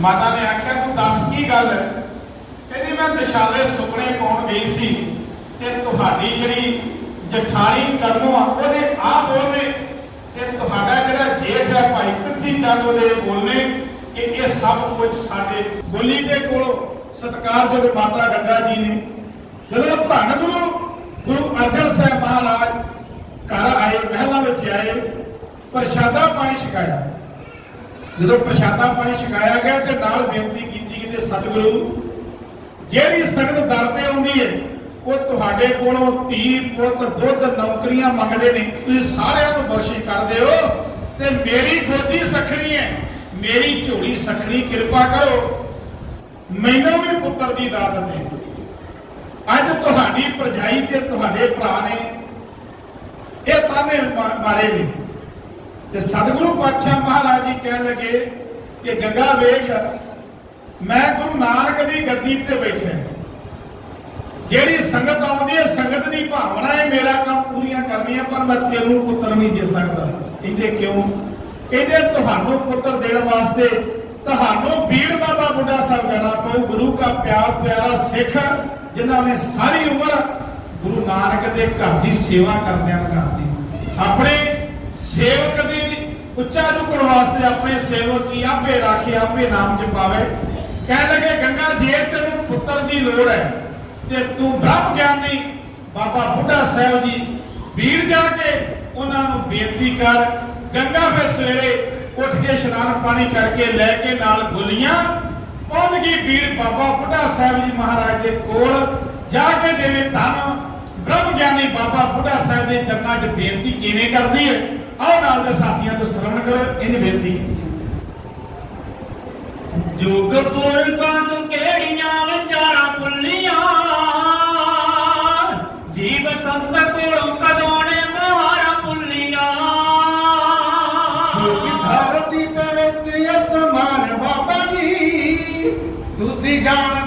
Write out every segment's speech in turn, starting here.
ਮਾਤਾ ਨੇ ਆਖਿਆ, ਤੂੰ ਦੱਸ ਕੀ ਗੱਲ? ਹੈ ਕਹਿੰਦੀ, ਮੈਂ ਦਿਸ਼ਾਲੇ ਸੁਪਨੇ ਪਾਉਣ ਗਈ ਸੀ ਤੇ ਤੁਹਾਡੀ ਜਿਹੜੀ ਜਠਾਣੀ ਕਰਨੋਂ ਆ, ਉਹਦੇ ਆ ਬੋਲੇ ਤੇ ਤੁਹਾਡਾ ਜਿਹੜਾ ਜੇਠ ਹੈ ਭਾਈ ਪ੍ਰਿਥੀ ਚੰਦ, ਉਹਦੇ ਬੋਲਨੇ ਕਿ ਇਹ ਸਭ ਕੁਝ ਸਾਡੇ ਬੋਲੀ ਦੇ ਕੋਲ ਸਤਿਕਾਰਯੋਗ ਮਾਤਾ ਗੰਗਾ ਜੀ ਨੇ। ਜਦੋਂ ਧੰਨ ਗੁਰੂ ਗੁਰੂ ਅਰਜਨ ਸਾਹਿਬ ਮਹਾਰਾਜ ਘਰ ਆਏ, ਮਹਿਲਾਂ ਵਿੱਚ ਆਏ, ਪ੍ਰਸ਼ਾਦਾ ਪਾਣੀ ਛਕਾਇਆ। ਜਦੋਂ ਪ੍ਰਸ਼ਾਦਾ ਪਾਣੀ ਛਕਾਇਆ ਗਿਆ ਤੇ ਨਾਲ ਬੇਨਤੀ ਕੀਤੀ ਕਿ ਸਤਿਗੁਰੂ, ਜਿਹੜੀ ਸੰਗਤ ਦਰ ਤੇ ਆਉਂਦੀ ਹੈ ਉਹ ਤੁਹਾਡੇ ਕੋਲੋਂ ਧੀ, ਪੁੱਤ, ਦੁੱਧ, ਨੌਕਰੀਆਂ ਮੰਗਦੇ ਨੇ, ਤੁਸੀਂ ਸਾਰਿਆਂ ਨੂੰ ਬਖਸ਼ਿਸ਼ ਕਰਦੇ ਹੋ ਤੇ ਮੇਰੀ ਗੋਦੀ ਸਖਣੀ ਹੈ ਮੇਰੀ ਝੋਲੀ ਸਖਣੀ, ਕਿਰਪਾ ਕਰੋ। ਮੈਨੂੰ ਵੀ ਪੁੱਤਰ ਦੀ ਦਾਤ ਦੇ ਅੱਜ ਤੁਹਾਡੀ ਭਰਜਾਈ ਤੇ ਤੁਹਾਡੇ ਭਰਾ ਨੇ ਇਹ ਤਾਨੇ ਮਾ- ਮਾਰੇ ਨੇ। ਤੇ ਸਤਿਗੁਰੂ ਪਾਤਸ਼ਾਹ ਮਹਾਰਾਜ ਜੀ ਕਹਿਣ ਲੱਗੇ ਕਿ ਗੰਗਾ ਵੇਖ, ਮੈਂ ਗੁਰੂ ਨਾਨਕ ਦੀ ਗੱਦੀ ਤੇ ਬੈਠਾ ਜਿਹੜੀ ਸੰਗਤ ਆਉਂਦੀ ਹੈ, ਸੰਗਤ ਦੀ ਭਾਵਨਾ ਹੈ, ਮੇਰਾ ਕੰਮ ਪੂਰੀਆਂ ਕਰਨੀਆਂ, ਪਰ ਮੈਂ ਤੈਨੂੰ ਪੁੱਤਰ ਨਹੀਂ ਦੇ ਸਕਦਾ। ਕਹਿੰਦੇ ਕਿਉਂ? ਕਹਿੰਦੇ ਤੁਹਾਨੂੰ ਪੁੱਤਰ ਦੇਣ ਵਾਸਤੇ ਤੁਹਾਨੂੰ ਵੀਰ ਬਾਬਾ ਬੁੱਢਾ ਸਾਹਿਬ ਕਹਿਣਾ ਪਊ। ਗੁਰੂ ਦਾ ਪਿਆਰ, ਪਿਆਰਾ ਸਿੱਖ, ਜਿਨ੍ਹਾਂ ਨੇ ਸਾਰੀ ਉਮਰ ਗੁਰੂ ਨਾਨਕ ਦੇ ਘਰ ਦੀ ਸੇਵਾ ਕਰਦਿਆਂ ਕਰਦੀ। ਆਪਣੇ ਸੇਵਕ ਦੀ ਉੱਚਾ ਚੁੱਕਣ ਵਾਸਤੇ ਆਪਣੇ ਸੇਵਕ ਕੀ ਆਪੇ ਰਾਖੇ, ਆਪੇ ਨਾਮ ਜਪਾਵੇ ਕਹਿਣ ਲੱਗੇ, ਗੰਗਾ, ਜੇ ਤੈਨੂੰ ਪੁੱਤਰ ਦੀ ਲੋੜ ਹੈ, ਤੇ ਤੂੰ ਬ੍ਰਹਮ ਗਿਆਨੀ ਬਾਬਾ ਬੁੱਢਾ ਸਾਹਿਬ ਜੀ, ਵੀਰ ਜਾ ਕੇ ਉਹਨਾਂ ਨੂੰ ਬੇਨਤੀ ਕਰ, ਗੰਗਾ ਫਿਰ ਸਵੇਰੇ ਉੱਠ ਕੇ ਇਸ਼ਨਾਨ ਪਾਣੀ ਕਰਕੇ ਲੈ ਕੇ ਨਾਲ ਗੁਲੀਆਂ ਪਹੁੰਚ ਗਈ ਵੀਰ ਬਾਬਾ ਬੁੱਢਾ ਸਾਹਿਬ ਜੀ ਮਹਾਰਾਜ ਦੇ ਕੋਲ, ਜਾ ਕੇ ਦੇਵੇ ਧਨ ਬ੍ਰਹਮ ਗਿਆਨੀ ਬਾਬਾ ਬੁੱਢਾ ਸਾਹਿਬ ਦੇ ਚਰਨਾਂ 'ਚ ਬੇਨਤੀ ਕਿਵੇਂ ਕਰਦੀ ਹੈ? ਆਓ ਨਾਲ ਦੇ ਸਾਥੀਆਂ ਤੋਂ ਸ਼ਰਵਣ ਕਰੋ ਇਹਦੀ ਬੇਨਤੀ। ਕੀਤੀ ਪੁਰਖਾਂ ਤੋਂ ਕਿਹੜੀਆਂ ਵਿਚਾਰਾਂ ਭੁੱਲੀਆਂ? ਜੀਵ ਸੰਤ ਕੋਲੋਂ ਕਦੋਂ ਨੇ ਮਹਾਰਾ ਭੁੱਲੀਆਂ? ਧਰਤੀ ਤੇ ਵਿੱਚ ਅਸਮਾਨ ਬਾਬਾ ਜੀ, ਤੁਸੀਂ ਜਾਣ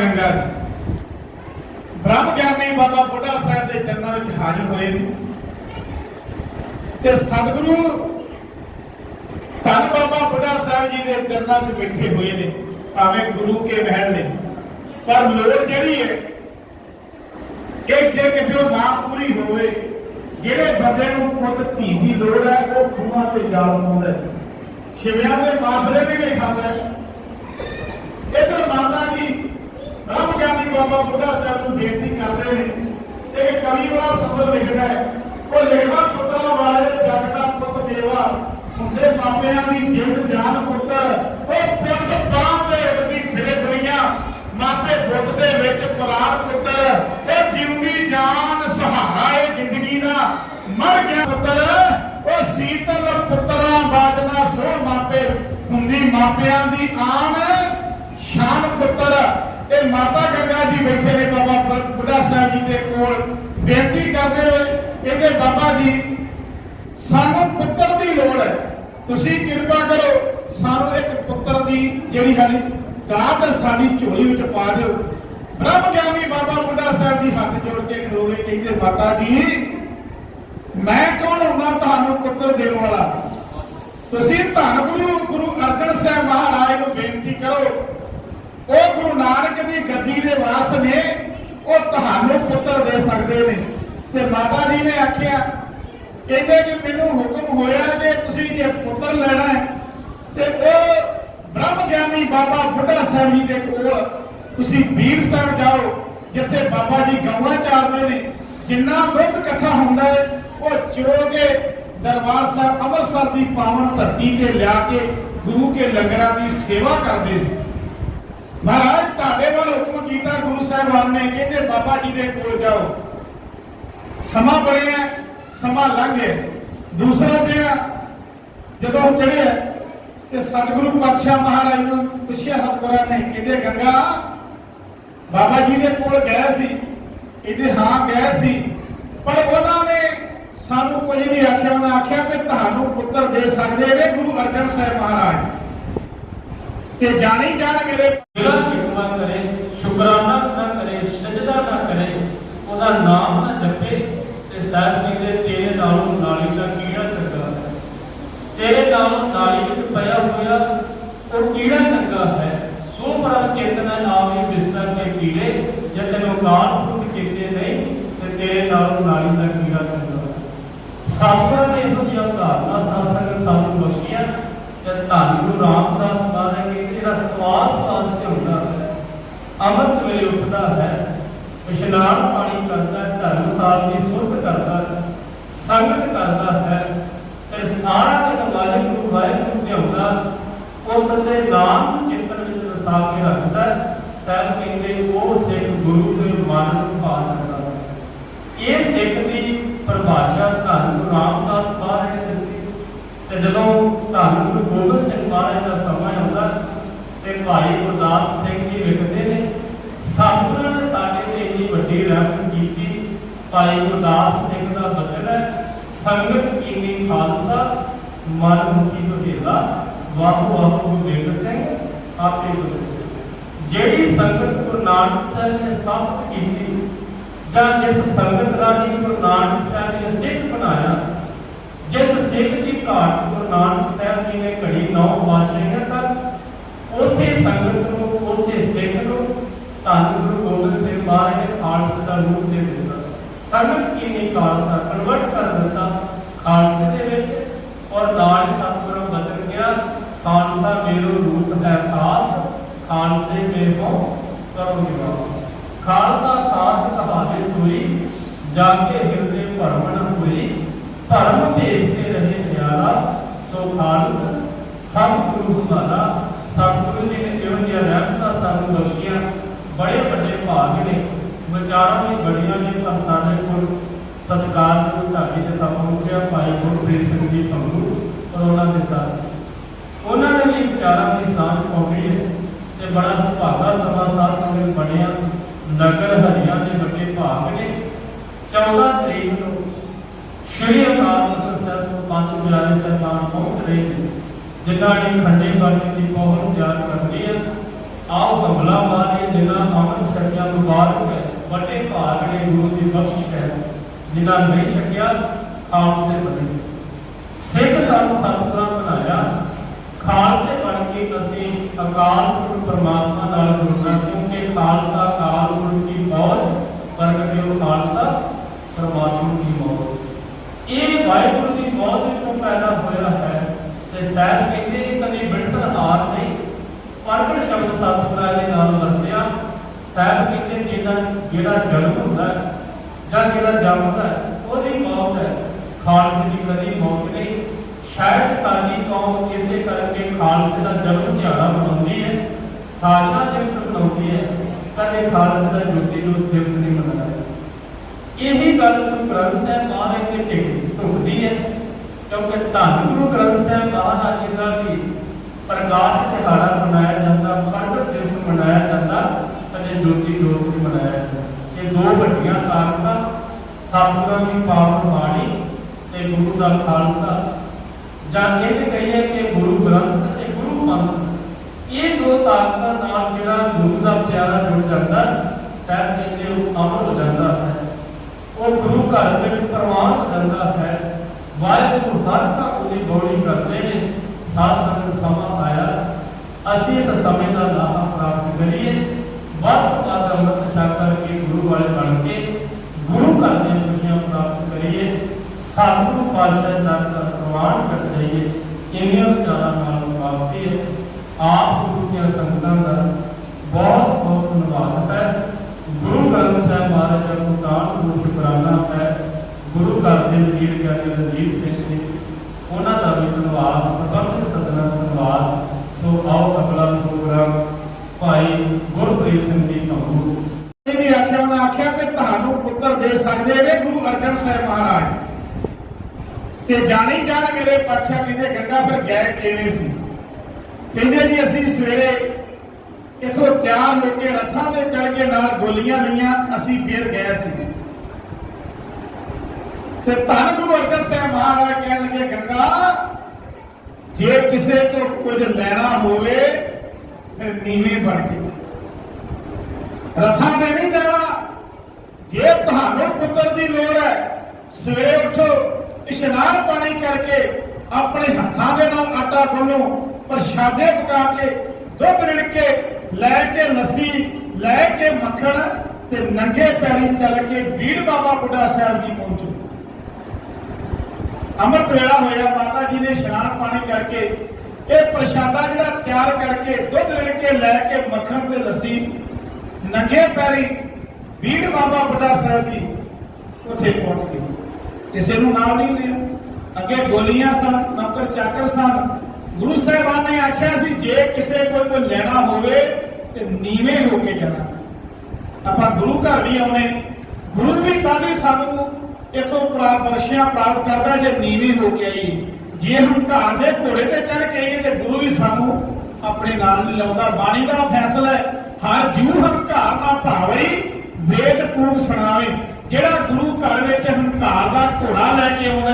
ਗੰਗਾ ਜੀ ਬ੍ਰਹਮ ਗਿਆਨੀ ਬਾਬਾ ਬੁੱਢਾ ਸਾਹਿਬ ਦੇ ਚਰਨਾਂ ਵਿੱਚ ਹਾਜ਼ਰ ਹੋਏ ਨੇ। ਤੇ ਸਤਿਗੁਰੂ ਧੰਨ ਬਾਬਾ ਬੁੱਢਾ ਸਾਹਿਬ ਜੀ ਦੇ ਚਰਨਾਂ 'ਚ ਬੈਠੇ ਹੋਏ ਨੇ। ਭਾਵੇਂ ਗੁਰੂ ਕੇ ਮਹਿਲ ਨੇ। ਪਰ ਲੋੜ ਜਿਹੜੀ ਹੈ ਇੱਕ ਜੇ ਕਿਤੇ ਨਾ ਪੂਰੀ ਹੋਵੇ, ਜਿਹੜੇ ਬੰਦੇ ਨੂੰ ਪੁੱਤ, ਧੀ ਦੀ ਲੋੜ ਹੈ, ਉਹ ਖੂਹਾਂ ਤੇ ਜਾਲ ਪਾਉਂਦਾ ਹੈ। ਸ਼ਿਵਿਆਂ ਦੇ ਮਾਸਲੇ ਵੀ ਨਹੀਂ ਖਾਂਦਾ ਹੈ ਇਧਰ ਮਾਤਾ ਜੀ ਬ੍ਰਹਮ ਗਿਆਨੀ ਬਾਬਾ ਬੁੱਢਾ ਸਾਹਿਬ ਨੂੰ ਬੇਨਤੀ ਕਰਦੇ ਨੇ ਇੱਕ ਕਵੀ ਵਾਲਾ ਸ਼ਬਦ ਲਿਖਦਾ ਹੈ। ਉਹ ਲਿਖਦਾ ਪੁੱਤਰਾ ਵਾਲੇ, ਜਗ ਦਾ ਪੁੱਤ ਦੇਵਾ ਹੁੰਦੇ ਮਾਪਿਆਂ ਦੀ ਜਿੰਦ ਜਾਨ ਪੁੱਤਰ। ਉਹ ਪੁੱਤ ਬਾਹ ਦੇ ਉਹਦੀ ਫਿਰੇ ਦੁਨੀਆ ਮਾਪੇ ਦੇ ਵਿੱਚ ਪ੍ਰਾਣ ਪੁੱਤਰ। ਉਹ ਜਿਉਂਦੀ ਜਾਨ ਸਹਾਰਾ ਹੈ ਜ਼ਿੰਦਗੀ ਦਾ। ਮਰ ਗਿਆ ਪੁੱਤਰ, ਉਹ ਸੀਤਲ ਪੁੱਤਰਾਂ ਬਾਜਨਾ ਸੋ ਮਾਪੇ, ਹੁੰਦੀ ਮਾਪਿਆਂ ਦੀ ਆਨ, ਸ਼ਾਨ ਪੁੱਤਰ। ਇਹ ਮਾਤਾ ਗੰਗਾ ਜੀ ਬੈਠੇ ਨੇ ਬਾਬਾ ਬੁੱਢਾ ਸਾਹਿਬ ਜੀ ਦੇ ਕੋਲ। ਬੇਨਤੀ ਕਰਦੇ ਹੋਏ ਕਹਿੰਦੇ ਬਾਬਾ ਜੀ, ਸਾਨੂੰ ਪੁੱਤਰ ਦੀ ਲੋੜ ਹੈ। ਤੁਸੀਂ ਕਿਰਪਾ ਕਰੋ, ਸਾਨੂੰ ਇੱਕ ਪੁੱਤਰ ਦੀ ਜਿਹੜੀ ਸਾਡੀ ਦਾਤ ਸਾਡੀ ਝੋਲੀ ਵਿੱਚ ਪਾ ਦਿਓ। ਬ੍ਰਹਮ ਗਿਆਨੀ ਬਾਬਾ ਬੁੱਢਾ ਸਾਹਿਬ ਜੀ ਹੱਥ ਜੋੜ ਕੇ ਖਲੋਗੇ ਕਹਿੰਦੇ, ਮਾਤਾ ਜੀ, ਮੈਂ ਕੌਣ ਹੁੰਦਾ ਤੁਹਾਨੂੰ ਪੁੱਤਰ ਦੇਣ ਵਾਲਾ? ਤੁਸੀਂ ਧੰਨ ਗੁਰੂ ਗੁਰੂ ਅਰਜਨ ਸਾਹਿਬ ਮਹਾਰਾਜ ਨੂੰ ਬੇਨਤੀ ਕਰੋ ਉਹ ਗੁਰੂ ਨਾਨਕ ਦੀ ਗੱਦੀ ਦੇ ਵਾਰਸ ਨੇ, ਉਹ ਤੁਹਾਨੂੰ ਪੁੱਤਰ ਦੇ ਸਕਦੇ ਨੇ। ਤੇ ਮਾਤਾ ਜੀ ਨੇ ਆਖਿਆ, ਕਹਿੰਦੇ ਕਿ ਮੈਨੂੰ ਹੁਕਮ ਹੋਇਆ ਕਿ ਤੁਸੀਂ ਜੇ ਪੁੱਤਰ ਲੈਣਾ ਹੈ, ਤੇ ਉਹ ਬ੍ਰਹਮ ਗਿਆਨੀ ਬਾਬਾ ਬੁੱਢਾ ਸਾਹਿਬ ਜੀ ਦੇ ਕੋਲ ਤੁਸੀਂ ਵੀਰ ਸਾਹਿਬ ਜਾਓ, ਜਿੱਥੇ ਬਾਬਾ ਜੀ ਗਊਆਂ ਚਾਰਦੇ ਨੇ। ਜਿੰਨਾ ਦੁੱਧ ਇਕੱਠਾ ਹੁੰਦਾ ਹੈ, ਉਹ ਚੋ ਕੇ ਦਰਬਾਰ ਸਾਹਿਬ ਅੰਮ੍ਰਿਤਸਰ ਦੀ ਪਾਵਨ ਧਰਤੀ ਤੇ ਲਿਆ ਕੇ ਗੁਰੂ ਕੇ ਲੰਗਰਾਂ ਦੀ ਸੇਵਾ ਕਰਦੇ ਨੇ। ਮਹਾਰਾਜ, ਤੁਹਾਡੇ ਵੱਲ ਹੁਕਮ ਕੀਤਾ ਗੁਰੂ ਸਾਹਿਬਾਨ ਨੇ ਕਹਿੰਦੇ ਬਾਬਾ ਜੀ ਦੇ ਕੋਲ ਜਾਓ। ਸਮਾਂ ਬਣਿਆ, ਸਮਾਂ ਲੰਘ ਗਿਆ। ਦੂਸਰਾ ਦਿਨ ਜਦੋਂ ਚੜਿਆ ਤੇ ਸਤਿਗੁਰੂ ਪਾਤਸ਼ਾਹ ਮਹਾਰਾਜ ਨੂੰ ਪੁੱਛਿਆ ਹਤਕਰਾ ਨੇ ਕਹਿੰਦੇ, ਗੰਗਾ, ਬਾਬਾ ਜੀ ਦੇ ਕੋਲ ਗਿਆ ਸੀ। ਇਹਦੇ ਹਾਂ, ਗਿਆ ਸੀ। ਪਰ ਉਹਨਾਂ ਨੇ ਸਾਨੂੰ ਕੁਝ ਨਹੀਂ ਆਖਿਆ। ਉਹਨਾਂ ਆਖਿਆ ਕਿ ਤੁਹਾਨੂੰ ਪੁੱਤਰ ਦੇ ਸਕਦੇ ਨੇ ਗੁਰੂ ਅਰਜਨ ਸਾਹਿਬ ਮਹਾਰਾਜ। ਤੇ ਜਾਣੀ ਜਾਣ ਮੇਰੇ ਜਿਹੜਾ ਸ਼ਿਕਵਾ ਕਰੇ, ਸ਼ੁਕਰਾਨਾ ਨਾ ਕਰੇ, ਸਜਦਾ ਨਾ ਕਰੇ, ਉਹਦਾ ਨਾਮ ਨਾ ਜਪੇ ਤੇ ਸਾਹਿਬ ਕਹਿੰਦੇ ਤੇਰੇ ਨਾਲੋਂ ਨਾਲੀ ਦਾ ਕੀੜਾ ਚੰਗਾ ਹੈ। ਤੇਰੇ ਨਾਲੋਂ ਨਾਲੀ ਵਿੱਚ ਪਿਆ ਹੋਇਆ ਉਹ ਕੀੜਾ ਚੰਗਾ ਹੈ। ਸੋ ਪਰਮ ਚੇਤਨਾ ਆਵੇ ਬਿਸਤਰ ਦੇ ਕੀੜੇ, ਜੇ ਤੈਨੂੰ ਕਾਲ ਪੁੱਤ ਚੇਤੇ ਨਹੀਂ, ਤੇ ਤੇਰੇ ਨਾਲੋਂ ਨਾਲੀ ਦਾ ਕੀੜਾ ਚੰਗਾ ਹੈ। ਸਤਿਗੁਰਾਂ ਨੇ ਇਹੋ ਜਿਹਾ ਧਾਰਨਾ ਸਾਸੰਗ ਸਾਨੂੰ ਬਖਸ਼ਿਆ ਤੇ ਧੰਨ ਗੁਰੂ ਰਾਮਦਾਸ ਮਹਾਰਾਜ ਕਹਿੰਦੇ ਜਿਹੜਾ ਸਵਾਸ ਬਾਦ ਤੇ ਹੁੰਦਾ ਹੈ ਅੰਮ੍ਰਿਤ ਵੇਲੇ ਉੱਠਦਾ ਹੈ ਇਸ਼ਨਾਨ ਪਾਣੀ ਕਰਦਾ ਹੈ ਧਰਮਸਾਲ ਦੀ ਸੁਰਤ ਕਰਦਾ ਹੈ, ਸੰਗਤ ਕਰਦਾ ਹੈ, ਤੇ ਸਾਰਾ ਦਿਨ ਵਾਹਿਗੁਰੂ ਵਾਹਿਗੁਰੂ ਤੇ ਉਸ ਦੇ ਨਾਮ ਚਿੰਤਨ ਵਿੱਚ ਵਸਾ ਕੇ ਰੱਖਦਾ ਹੈ ਕਹਿੰਦੇ, ਉਹ ਸਿੱਖ ਗੁਰੂ ਦੇ ਮਨ ਨੂੰ ਪਾ ਲੈਂਦਾ ਇਹ ਸਿੱਖ ਦੀ ਪਰਿਭਾਸ਼ਾ ਧੰਨ ਗੁਰੂ ਰਾਮਦਾਸ ਮਹਾਰਾਜ ਨੇ ਦਿੱਤੀ। ਤੇ ਜਦੋਂ ਧੰਨ ਗੁਰੂ ਗੋਬਿੰਦ ਸਿੰਘ ਮਹਾਰਾਜ ਦਾ ਸਮਾਂ ਆਉਂਦਾ ਤੇ ਭਾਈ ਗੁਰਦਾਸ ਸਿੰਘ ਜੀ ਲਿਖਦੇ ਨੇ ਸਤਿਗੁਰਾਂ ਨੇ ਸਾਡੇ ਤੇ ਇੰਨੀ ਵੱਡੀ ਰਹਿਮਤ ਕੀਤੀ। ਭਾਈ ਗੁਰਦਾਸ ਸਿੰਘ ਦਾ ਬਚਨ ਹੈ। ਸੰਗਤ ਕੀਨੀ ਖਾਲਸਾ ਮਨ ਮੁਖੀ ਬਧੇਲਾ ਵਾਹੂ ਵਾਹੂ ਗੁਰਦੇਵ ਸਿੰਘ, ਆਪੇ ਜਿਹੜੀ ਸੰਗਤ ਗੁਰੂ ਨਾਨਕ ਸਾਹਿਬ ਨੇ ਸਥਾਪਿਤ ਕੀਤੀ, ਜਾਂ ਜਿਸ ਸੰਗਤ ਰਾਹੀਂ ਗੁਰੂ ਨਾਨਕ ਸਾਹਿਬ ਨੇ ਸਿੱਖ ਬਣਾਇਆ, ਜਿਸ ਸਿੱਖ ਦੀ ਘਾਟ ਗੁਰੂ ਨਾਨਕ ਸਾਹਿਬ ਜੀ ਨੇ ਘੜੀ ਨੌ ਪਾਤਸ਼ਾਹੀਆਂ ਤੱਕ, ਉਸੇ ਸੰਗਤ ਨੂੰ ਉਸੇ ਸਿੱਖ ਨੂੰ ਧੰਨ ਗੁਰੂ ਗੋਬਿੰਦ ਸਿੰਘ ਮਹਾਰਾਜ ਨੇ ਖਾਲਸੇ ਦਾ ਰੂਪ ਦੇ ਦਿੱਤਾ ਸੰਗਤ ਕੀ ਨੇ ਖਾਲਸਾ ਕਨਵਰਟ ਕਰ ਦਿੱਤਾ ਖਾਲਸੇ ਦੇ ਵਿੱਚ ਔਰ ਨਾਲ ਹੀ ਸਤਿਗੁਰੂ ਬਦਲ ਗਿਆ ਖਾਲਸਾ ਮੇਰੋ ਰੂਪ ਹੈ ਖਾਸ ਖਾਲਸੇ ਮੇਰੋ ਕਰੋ ਨਿਵਾਸ ਖਾਲਸਾ ਖਾਸ ਕਹਾਵੇ ਸੋਈ ਜਾ ਕੇ ਹਿਰਦੇ ਭਰਮ ਨ ਹੋਈ ਧਰਮ ਦੇਖਦੇ ਰਹੇ ਨਿਆਰਾ ਸੋ ਖਾਲਸ ਸਭ ਗੁਰੂ ਸਤਿਗੁਰੂ ਜੀ ਨੇ ਇਹੋ ਜਿਹਾ ਰਹਿਮਤਾਂ ਸਾਨੂੰ ਬਖਸ਼ੀਆਂ, ਬੜੇ ਵੱਡੇ ਭਾਗ ਨੇ। ਵਿਚਾਰਾਂ ਵੀ ਬੜੀਆਂ ਨੇ, ਪਰ ਸਾਡੇ ਕੋਲ ਸਤਿਕਾਰ ਨੂੰ ਢਾਡੀ ਤੇ ਤਾਂ ਪਹੁੰਚਿਆ, ਭਾਈ ਗੁਰਪ੍ਰੀਤ ਸਿੰਘ ਜੀ ਪੰਗੂ ਔਰ ਉਹਨਾਂ ਦੇ ਸਾਥ। ਉਹਨਾਂ ਨੇ ਵੀ ਵਿਚਾਰਾਂ ਦੀ ਸਾਂਝ ਪਾਉਣੀ ਹੈ ਤੇ ਬੜਾ ਸੁਭਾਗਾ ਸਭਾ ਸਾਧ ਸੰਗਤ ਬਣਿਆ। ਨਗਰ ਹਰੀਆਂ ਦੇ ਵੱਡੇ ਭਾਗ ਨੇ। 14 ਤਰੀਕ ਨੂੰ ਸ਼੍ਰੀ ਅਕਾਲ ਤਖਤ ਸਾਹਿਬ ਤੋਂ ਪੰਜ ਪਿਆਰੇ ਸਰਕਾਰ ਪਹੁੰਚ ਰਹੇ ਨੇ। ਜਿਨ੍ਹਾਂ ਨੇ ਖੰਡੇ ਬਾਣੀ ਦੀ ਬਹੁਤ ਤਿਆਰ ਕਰ ਲਈ ਆਓ ਹਮਲਾ ਮਾਰੇ ਜਿਨ੍ਹਾਂ ਅਮਨ ਛਕਿਆ ਮੁਬਾਰਕ ਹੈ ਵੱਡੇ ਭਾਗ ਗੁਰੂ ਦੀ ਬਖਸ਼ਿਸ਼ ਹੈ। ਜਿਨ੍ਹਾਂ ਨਹੀਂ ਛਕਿਆ, ਖਾਲਸੇ ਬਣੇ। ਸਿੱਖ ਸਾਨੂੰ ਸਤਿਗੁਰਾਂ ਬਣਾਇਆ, ਖਾਲਸੇ ਬਣ ਕੇ ਅਸੀਂ ਅਕਾਲ ਪੁਰਖ ਪਰਮਾਤਮਾ ਨਾਲ ਜੁੜਨਾ, ਕਿਉਂਕਿ ਖਾਲਸਾ ਅਕਾਲ ਪੁਰਖ ਦੀ ਮੌਤ ਪ੍ਰਗਟਿਓ ਖਾਲਸਾ ਪਰਮਾਤਮਾ ਦੀ ਮੌਤ ਇਹ ਵਾਹਿਗੁਰੂ ਦੀ ਮੌਤ ਵਿੱਚੋਂ ਪੈਦਾ ਹੋਇਆ ਹੈ। ਤੇ ਸਾਹਿਬ ਕਹਿੰਦੇ ਕਦੇ ਬਿਰਸਨ ਹਾਰ ਨਹੀਂ। ਪ੍ਰਗਟ ਸ਼ਬਦ ਸਤਿਗੁਰਾਂ ਦੇ ਨਾਲ ਵਰਤਿਆ ਸਾਹਿਬ ਕਹਿੰਦੇ ਜਿਹੜਾ ਜਿਹੜਾ ਜਨਮ ਹੁੰਦਾ ਜਾਂ ਜਿਹੜਾ ਜੰਮਦਾ ਉਹਦੀ ਮੌਤ ਹੈ। ਖਾਲਸੇ ਦੀ ਕਦੀ ਮੌਤ ਨਹੀਂ। ਸ਼ਾਇਦ ਸਾਡੀ ਕੌਮ ਇਸੇ ਕਰਕੇ ਖਾਲਸੇ ਦਾ ਜਨਮ ਦਿਹਾੜਾ ਮਨਾਉਂਦੀ ਹੈ। ਸਾਜਨਾ ਦਿਵਸ ਮਨਾਉਂਦੀ ਹੈ ਕਦੇ ਖਾਲਸੇ ਦਾ ਜੋਤੀ ਜੋਤ ਦਿਵਸ ਨਹੀਂ ਮਨਾਉਂਦਾ। ਇਹੀ ਗੱਲ ਗੁਰੂ ਗ੍ਰੰਥ ਸਾਹਿਬ ਮਹਾਰਾਜ ਦੇ ਟਿਕ ਢੁਕਦੀ ਹੈ। ਕਿਉਂਕਿ ਧੰਨ ਗੁਰੂ ਗ੍ਰੰਥ ਸਾਹਿਬ ਮਹਾਰਾਜ ਜੀ ਦਾ ਵੀ ਪ੍ਰਕਾਸ਼ ਦਿਹਾੜਾ ਮਨਾਇਆ ਜਾਂਦਾ ਪ੍ਰਗਟ ਦਿਵਸ ਮਨਾਇਆ ਜਾਂਦਾ ਅਤੇ ਜੋਤੀ ਜੋਤ ਵੀ ਮਨਾਇਆ ਜਾਂਦਾ। ਇਹ ਦੋ ਵੱਡੀਆਂ ਤਾਕਤਾਂ ਸਤਿਗੁਰਾਂ ਦੀ ਪਾਵਨ ਬਾਣੀ ਤੇ ਗੁਰੂ ਦਾ ਖਾਲਸਾ। ਜਾਂ ਇਹ ਵੀ ਕਹੀਏ ਕਿ ਗੁਰੂ ਗ੍ਰੰਥ ਤੇ ਗੁਰੂ ਮੰਤਰ ਇਹ ਦੋ ਤਾਕਤਾਂ ਨਾਲ ਜਿਹੜਾ ਗੁਰੂ ਦਾ ਪਿਆਰਾ ਜੁੜ ਜਾਂਦਾ, ਸਾਹਿਬ ਜੀ ਦੇ ਉਹ ਅਮਰ ਹੋ ਜਾਂਦਾ ਹੈ। ਉਹ ਗੁਰੂ ਘਰ ਵਿੱਚ ਪ੍ਰਵਾਨ ਹੋ ਜਾਂਦਾ ਹੈ। ਵਾਹਿਗੁਰੂ ਹਰ ਕਾ ਉਹਦੀ ਬੋਲੀ ਕਰਦੇ ਨੇ ਸਾਧ ਸੰਗਤ ਸਮਾਂ ਆਇਆ ਅਸੀਂ ਇਸ ਸਮੇਂ ਦਾ ਲਾਭ ਪ੍ਰਾਪਤ ਕਰੀਏ ਵੱਧ ਤੋਂ ਵੱਧ ਅੰਮ੍ਰਿਤ ਛਕ ਕਰਕੇ ਗੁਰੂ ਵਾਲੇ ਬਣ ਕੇ ਗੁਰੂ ਘਰ ਦੀਆਂ ਖੁਸ਼ੀਆਂ ਪ੍ਰਾਪਤ ਕਰੀਏ ਸਤਿਗੁਰੂ ਪਾਤਸ਼ਾਹ ਦਾ ਪ੍ਰਵਾਨ ਕਰ ਜਾਈਏ ਇੰਨੀਆਂ ਵਿਚਾਰਾਂ ਨਾਲ ਸਮਾਪਤੀ ਹੈ ਆਪ ਗੁਰੂ ਦੀਆਂ ਸੰਗਤਾਂ ਦਾ ਬਹੁਤ ਬਹੁਤ ਧੰਨਵਾਦ ਹੈ ਗੁਰੂ ਗ੍ਰੰਥ ਸਾਹਿਬ ਮਹਾਰਾਜ ਦਾ ਪੁਤਾਨ ਨੂੰ ਸ਼ੁਕਰਾਨਾ ਹੈ ਗੁਰੂ ਘਰ ਦੇ ਵਜ਼ੀਰ ਗਿਆਨੀ ਰਣਜੀਤ ਸਿੰਘ ਜੀ, ਉਹਨਾਂ ਦਾ ਵੀ ਧੰਨਵਾਦ, ਪ੍ਰਬੰਧਕ ਸਦਨਾਂ ਦਾ ਧੰਨਵਾਦ। ਸੋ ਆਓ ਅਗਲਾ ਪ੍ਰੋਗਰਾਮ ਭਾਈ ਗੁਰਪ੍ਰੀਤ ਸਿੰਘ ਜੀ ਕੰਬੂ ਇਹ ਵੀ ਆਖਿਆ ਉਹਨਾਂ ਆਖਿਆ ਕਿ ਤੁਹਾਨੂੰ ਪੁੱਤਰ ਦੇ ਸਕਦੇ ਨੇ ਗੁਰੂ ਅਰਜਨ ਸਾਹਿਬ ਮਹਾਰਾਜ। ਤੇ ਜਾਣੀ ਜਾਣ ਮੇਰੇ ਪਾਤਸ਼ਾਹ ਕਹਿੰਦੇ ਗੰਗਾ ਫਿਰ ਗਏ ਕਿਵੇਂ ਸੀ। ਕਹਿੰਦੇ ਜੀ, ਅਸੀਂ ਸਵੇਰੇ ਇਥੋਂ ਤਿਆਰ ਹੋ ਕੇ ਰੱਥਾਂ ਤੇ ਚੜ ਕੇ ਨਾਲ ਗੋਲੀਆਂ ਲਈਆਂ, ਅਸੀਂ ਫਿਰ ਗਏ ਸੀ ਤੇ ਧੰਨ ਗੁਰੂ ਅਰਜਨ ਸਾਹਿਬ ਮਹਾਰਾਜ ਕਹਿਣ ਲੱਗੇ, ਗੰਗਾ, ਜੇ ਕਿਸੇ ਤੋਂ ਕੁਝ ਲੈਣਾ ਹੋਵੇ, ਫਿਰ ਨੀਵੇਂ ਬਣ ਕੇ ਰਥਾਂ ਨੇ ਨਹੀਂ ਦੇਣਾ ਜੇ ਤੁਹਾਨੂੰ ਪੁੱਤਰ ਦੀ ਲੋੜ ਹੈ, ਸਵੇਰੇ ਉੱਠੋ, ਇਸ਼ਨਾਨ ਪਾਣੀ ਕਰਕੇ ਆਪਣੇ ਹੱਥਾਂ ਦੇ ਨਾਲ ਆਟਾ ਗੁੰਨੋ, ਪ੍ਰਸ਼ਾਦੇ ਪਕਾ ਕੇ, ਦੁੱਧ ਰਿੜ ਕੇ, ਲੈ ਕੇ ਲੱਸੀ, ਲੈ ਕੇ ਮੱਖਣ ਤੇ ਨੰਗੇ ਪੈਰੀ ਚੱਲ ਕੇ ਵੀਰ ਬਾਬਾ ਬੁੱਢਾ ਸਾਹਿਬ ਜੀ ਪਹੁੰਚੋ। ਅੰਮ੍ਰਿਤ ਵੇਲਾ ਹੋਇਆ, ਮਾਤਾ ਜੀ ਨੇ ਇਸ਼ਨਾਨ ਪਾਣੀ ਕਰਕੇ, ਇਹ ਪ੍ਰਸ਼ਾਦਾ ਜਿਹੜਾ ਤਿਆਰ ਕਰਕੇ, ਦੁੱਧ ਰਿੜ ਕੇ, ਲੈ ਕੇ ਮੱਖਣ ਤੇ ਲੱਸੀ, ਨੰਗੇ ਪੈਰੀ ਵੀਰ ਬਾਬਾ ਬੁੱਢਾ ਸਾਹਿਬ ਜੀ ਉੱਥੇ ਪਹੁੰਚ ਗਏ। ਕਿਸੇ ਨੂੰ ਨਾਲ ਨਹੀਂ ਲਿਆ। ਅੱਗੇ ਗੋਲੀਆਂ ਸਨ ਨੌਕਰ ਚਾਕਰ ਸਨ। ਗੁਰੂ ਸਾਹਿਬਾਨ ਨੇ ਆਖਿਆ ਸੀ, ਜੇ ਕਿਸੇ ਕੋਲ ਕੋਈ ਲੈਣਾ ਹੋਵੇ ਤੇ ਨੀਵੇਂ ਹੋ ਕੇ ਜਾਣਾ। ਆਪਾਂ ਗੁਰੂ ਘਰ ਵੀ ਆਉਣੇ ਗੁਰੂ ਵੀ ਤਾਂ ਵੀ ਸਾਨੂੰ ਇਥੋਂ ਪ੍ਰਾਪਤ ਬਖਸ਼ਿਆ ਪ੍ਰਾਪਤ ਕਰਦਾ ਜੇ ਨੀਵੇਂ ਹੋ ਕੇ ਆਈਏ ਜੇ ਹੰਕਾਰ ਦੇ ਘੋੜੇ ਤੇ ਚੜ ਕੇ ਆਈਏ ਤੇ ਗੁਰੂ ਵੀ ਸਾਨੂੰ ਆਪਣੇ ਨਾਲ ਨਹੀਂ ਲਾਉਂਦਾ। ਬਾਣੀ ਦਾ ਫੈਸਲਾ ਹੈ, ਹਰ ਜੂ ਹੰਕਾਰ ਨਾ ਭਾਵੇ, ਵੇਦ ਪੂਗ ਸੁਣਾਵੇ। ਜਿਹੜਾ ਗੁਰੂ ਘਰ ਵਿੱਚ ਹੰਕਾਰ ਦਾ ਘੋੜਾ ਲੈ ਕੇ ਆਉਂਦਾ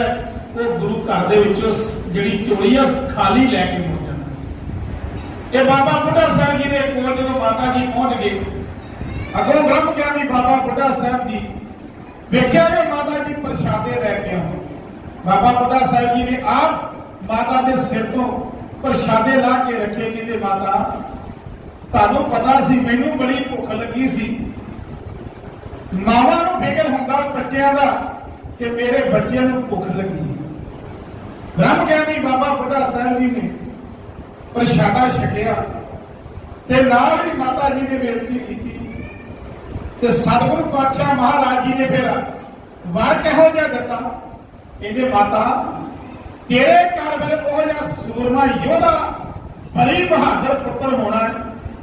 ਉਹ ਗੁਰੂ ਘਰ ਦੇ ਵਿੱਚੋਂ ਜਿਹੜੀ ਚੋਲੀ ਆ ਖਾਲੀ ਲੈ ਕੇ ਮੁੜ ਜਾਂਦਾ ਇਹ ਬਾਬਾ ਬੁੱਢਾ ਸਾਹਿਬ ਜੀ ਦੇ ਕੋਲ ਜਦੋਂ ਮਾਤਾ ਜੀ ਪਹੁੰਚ ਗਏ, ਅਗੋਂ ਬ੍ਰਹਮ ਗਿਆਨੀ ਬਾਬਾ ਬੁੱਢਾ ਸਾਹਿਬ ਜੀ ਵੇਖਿਆ ਕਿ ਮਾਤਾ ਜੀ ਪ੍ਰਸ਼ਾਦੇ ਲੈ ਕੇ ਆਉਂਦੇ ਬਾਬਾ ਬੁੱਢਾ ਸਾਹਿਬ ਜੀ ਨੇ ਆਪ ਮਾਤਾ ਦੇ ਸਿਰ ਤੋਂ ਪ੍ਰਸ਼ਾਦੇ ਲਾ ਕੇ ਰੱਖੇ, ਕਹਿੰਦੇ ਮਾਤਾ, ਤੁਹਾਨੂੰ ਪਤਾ ਸੀ, ਮੈਨੂੰ ਬੜੀ ਭੁੱਖ ਲੱਗੀ ਸੀ। ਮਾਵਾਂ ਨੂੰ ਫਿਕਰ ਹੁੰਦਾ ਬੱਚਿਆਂ ਦਾ ਕਿ ਮੇਰੇ ਬੱਚਿਆਂ ਨੂੰ ਭੁੱਖ ਲੱਗੀ ਬ੍ਰਹਮ ਗਿਆਨੀ ਬਾਬਾ ਬੁੱਢਾ ਸਾਹਿਬ ਜੀ ਨੇ ਪ੍ਰਸ਼ਾਦਾ ਛਕਿਆ ਤੇ ਨਾਲ ਹੀ ਮਾਤਾ ਜੀ ਨੇ ਬੇਨਤੀ ਤੇ ਸਤਿਗੁਰੂ ਪਾਤਸ਼ਾਹ ਮਹਾਰਾਜ ਜੀ ਨੇ ਫਿਰ ਵਰ ਕਿਹੋ ਜਿਹਾ ਦਿੱਤਾ? ਕਹਿੰਦੇ, ਮਾਤਾ, ਤੇਰੇ ਘਰ ਵਿੱਚ ਉਹ ਜਿਹਾ ਸੂਰਮਾ ਯੋਧਾ ਬੜੀ ਬਹਾਦਰ ਪੁੱਤਰ ਹੋਣਾ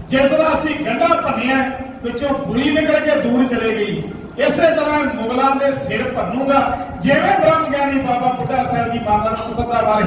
ਜਿਸ ਦਾ ਅਸੀਂ ਗੰਢਾ ਭੰਨਿਆ ਵਿੱਚੋਂ ਗੁਲੀ ਨਿਕਲ ਕੇ ਦੂਰ ਚਲੇ ਗਈ। ਇਸੇ ਤਰ੍ਹਾਂ ਮੁਗਲਾਂ ਦੇ ਸਿਰ ਭੰਨੂਗਾ। ਜਿਵੇਂ ਬ੍ਰਹਮ ਗਿਆਨੀ ਬਾਬਾ ਬੁੱਢਾ ਸਾਹਿਬ ਜੀ ਮਾਤਾ ਨੂੰ ਪੁੱਤਰ ਦਾ ਵਰ